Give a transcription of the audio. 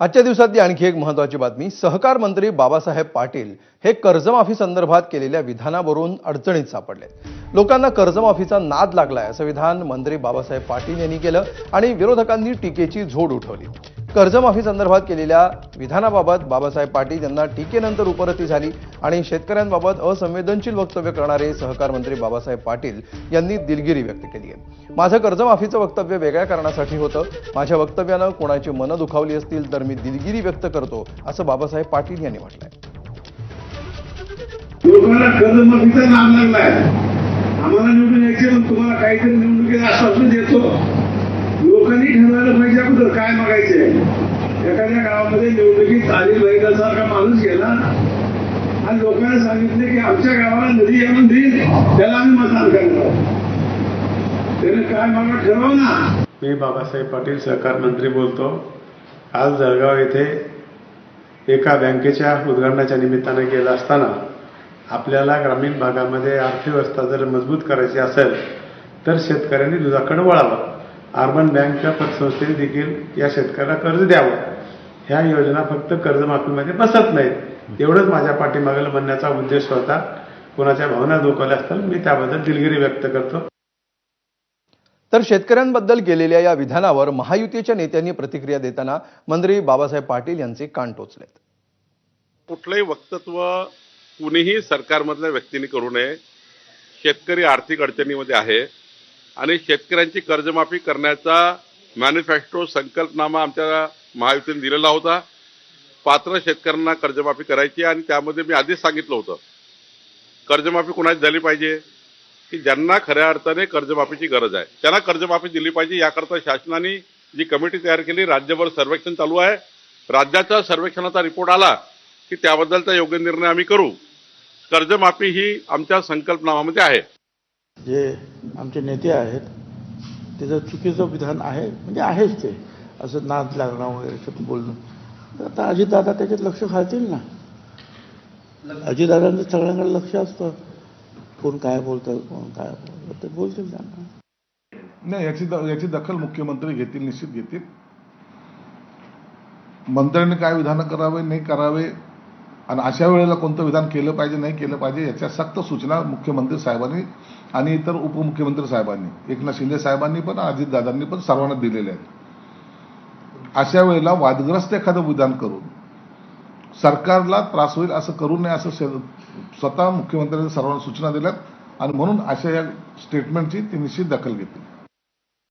आजच्या दिवसातली आणखी एक महत्वाची बातमी सहकार मंत्री बाबासाहेब पाटील हे कर्जमाफी संदर्भात केलेल्या विधानावरून अडचणीत सापडले. लोकांना कर्जमाफीचा नाद लागलाय असं विधान मंत्री बाबासाहेब पाटील यांनी केलं आणि विरोधकांनी टीकेची झोड उठवली. कर्जमाफी संदर्भात केलेल्या विधानाबाबत बाबासाहेब पाटील यांना टीकेनंतर उपरती झाली आणि शेतकऱ्यांबाबत असंवेदनशील वक्तव्य करणारे सहकार मंत्री बाबासाहेब पाटील यांनी दिलगिरी व्यक्त केली आहे. माझं कर्जमाफीचं वक्तव्य वेगळ्या कारणासाठी होतं. माझ्या वक्तव्यानं कोणाची मनं दुखावली असतील तर मी दिलगिरी व्यक्त करतो असं बाबासाहेब पाटील यांनी म्हटलंय. आम्हाला निवडून यायचे तुम्हाला काहीतरी आश्वासन देतो. लोकांनी ठरवायला पाहिजे अगोदर काय गावामध्ये चालील वैद्यासारखा माणूस गेला. आणि लोकांना सांगितले की आमच्या गावाला नदी आणून देईल त्याला आम्ही मतदान करणार त्याने काय मला ठरवा ना मी बाबासाहेब पाटील सहकार मंत्री बोलतो. आज जळगाव येथे एका बँकेच्या उद्घाटनाच्या निमित्तानं गेला असताना आपल्याला ग्रामीण भागामध्ये अर्थव्यवस्था जर मजबूत करायची असेल तर शेतकऱ्यांनी दुधाकडे वळावं. अर्बन बँकच्या पतसंस्थेने देखील या शेतकऱ्याला कर्ज द्यावं. ह्या योजना फक्त कर्जमाफीमध्ये बसत नाहीत. एवढंच माझ्या पाठीमागेला म्हणण्याचा उद्देश होता. कोणाच्या भावना दुखवल्या असतील मी त्याबद्दल दिलगिरी व्यक्त करतो. तर शेतकऱ्यांबद्दल केलेल्या या विधानावर महायुतीच्या नेत्यांनी प्रतिक्रिया देताना मंत्री बाबासाहेब पाटील यांचे कान टोचलेत. कुठलंही वक्तव्य कुणीही सरकारमधल्या व्यक्तीने करू नये. शेतकरी आर्थिक अडचणीमध्ये आहे. आणि शेतकऱ्यांची कर्जमाफी करण्याचा मॅनिफेस्टो संकल्पनामा आमच्या महायुतीने दिलेला होता. पात्र शेतकऱ्यांना कर्जमाफी करायची आणि त्यामध्ये मी आधीच सांगितलं होतं. कर्जमाफी कुणाची झाली पाहिजे? की ज्यांना खऱ्या अर्थाने कर्जमाफीची गरज आहे. त्यांना कर्जमाफी दिली पाहिजे याकरता शासनाने जी कमिटी तयार केली राज्यभर सर्वेक्षण चालू आहे. राज्याच्या सर्वेक्षणाचा रिपोर्ट आला की त्याबद्दलचा योग्य निर्णय आम्ही करू. कर्जमाफी ही आमच्या संकल्पनामामध्ये आहे. जे आमचे नेते आहेत त्याचं चुकीचं विधान आहे म्हणजे आहेच ते. असं नाद लागणं वगैरे असं बोलणं. आता अजितदादा त्याच्यात लक्ष घालतील ना? अजितदादांचं सगळ्यांकडे लक्ष असतं. कोण काय बोलतं कोण काय बोलतं ते बोलतील त्यांना. नाही याची याची दखल मुख्यमंत्री घेतील निश्चित घेतील. मंत्र्यांनी काय विधानं करावे नाही करावे आणि अशा वेळेला कोणतं विधान केलं पाहिजे नाही केलं पाहिजे याच्या सक्त सूचना मुख्यमंत्री साहेबांनी आणि इतर उपमुख्यमंत्री साहेबांनी एकनाथ शिंदे साहेबांनी पण अजितदादांनी पण सर्वांना दिलेले आहेत. अशा वेळेला वादग्रस्त एखादं विधान करून सरकारला त्रास होईल असं करू नये असं स्वतः मुख्यमंत्र्यांनी सर्वांना सूचना दिल्यात आणि म्हणून अशा या स्टेटमेंटची ते निश्चित दखल घेतली.